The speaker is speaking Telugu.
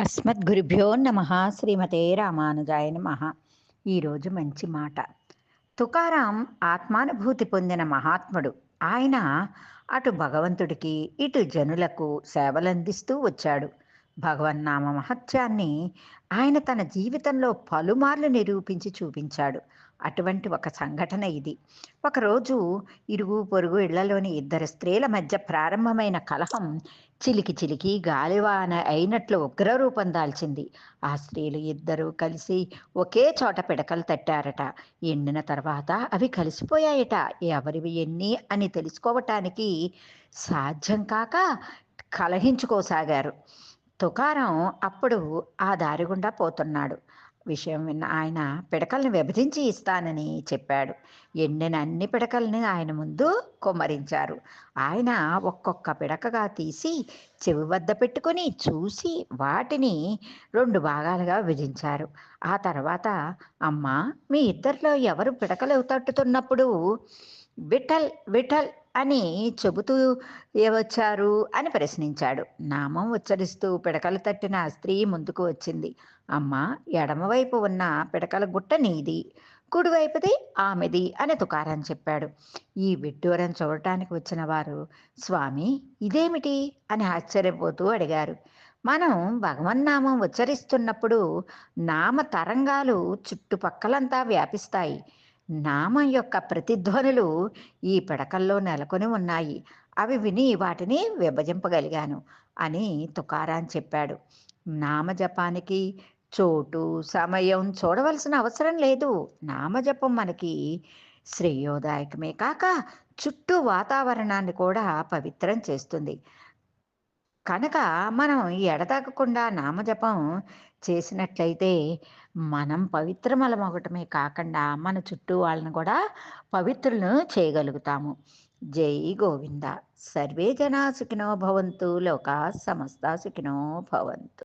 అస్మద్గురుభ్యో నమ శ్రీమతే రామానుజాయ నమ. ఈరోజు మంచి మాట. తుకారాం ఆత్మానుభూతి పొందిన మహాత్ముడు. ఆయన అటు భగవంతుడికి ఇటు జనులకు సేవలందిస్తూ వచ్చాడు. భగవన్నామ మహత్యాన్ని ఆయన తన జీవితంలో పలుమార్లు నిరూపించి చూపించాడు. అటువంటి ఒక సంఘటన ఇది. ఒకరోజు ఇరుగు పొరుగు ఇళ్ళలోని ఇద్దరు స్త్రీల మధ్య ప్రారంభమైన కలహం చిలికి చిలికి గాలివాన అయినట్లు ఉగ్రరూపం దాల్చింది. ఆ స్త్రీలు ఇద్దరూ కలిసి ఒకే చోట పిడకలు తట్టారట. ఎండిన తర్వాత అవి కలిసిపోయాయట. ఎవరివి ఎన్ని అని తెలుసుకోవటానికి సాధ్యం కాక కలహించుకోసాగారు. తుకారం అప్పుడు ఆ దారి గుండా పోతున్నాడు. విషయం విన్న ఆయన పిడకల్ని విభజించి ఇస్తానని చెప్పాడు. ఎండిన అన్ని పిడకల్ని ఆయన ముందు కుమ్మరించారు. ఆయన ఒక్కొక్క పిడకగా తీసి చెవి వద్ద పెట్టుకొని చూసి వాటిని రెండు భాగాలుగా విభజించారు. ఆ తర్వాత అమ్మ మీ ఇద్దరిలో ఎవరు పిడకలు తట్టుతున్నప్పుడు విఠల్ విఠల్ అని చెబుతూ వచ్చారు అని ప్రశ్నించాడు. నామం ఉచ్చరిస్తూ పిడకలు తట్టిన స్త్రీ ముందుకు వచ్చింది. అమ్మ ఎడమవైపు ఉన్న పిడకల గుట్ట నీది కుడివైపుది ఆమెది అని తుకారం చెప్పాడు. ఈ విడ్డూరం చూడటానికి వచ్చిన వారు స్వామి ఇదేమిటి? అని ఆశ్చర్యపోతూ అడిగారు. మనం భగవన్నామం ఉచ్చరిస్తున్నప్పుడు నామ తరంగాలు చుట్టుపక్కలంతా వ్యాపిస్తాయి. నామం యొక్క ప్రతిధ్వనులు ఈ పిడకల్లో నెలకొని ఉన్నాయి. అవి విని వాటిని విభజింపగలిగాను అని తుకారాన్ చెప్పాడు. నామజపానికి చోటు సమయం చూడవలసిన అవసరం లేదు. నామజపం మనకి శ్రేయోదాయకమే కాక చుట్టూ వాతావరణాన్ని కూడా పవిత్రం చేస్తుంది. కనుక మనం ఎడతాకకుండా నామజపం చేసినట్లయితే మనం పవిత్రమలమొగటమే కాకుండా మన చుట్టూ వాళ్ళని కూడా పవిత్రులను చేయగలుగుతాము. జై గోవింద. సర్వే జనా సుఖినో భవంతు. లోక సమస్త సుఖినో భవంతు.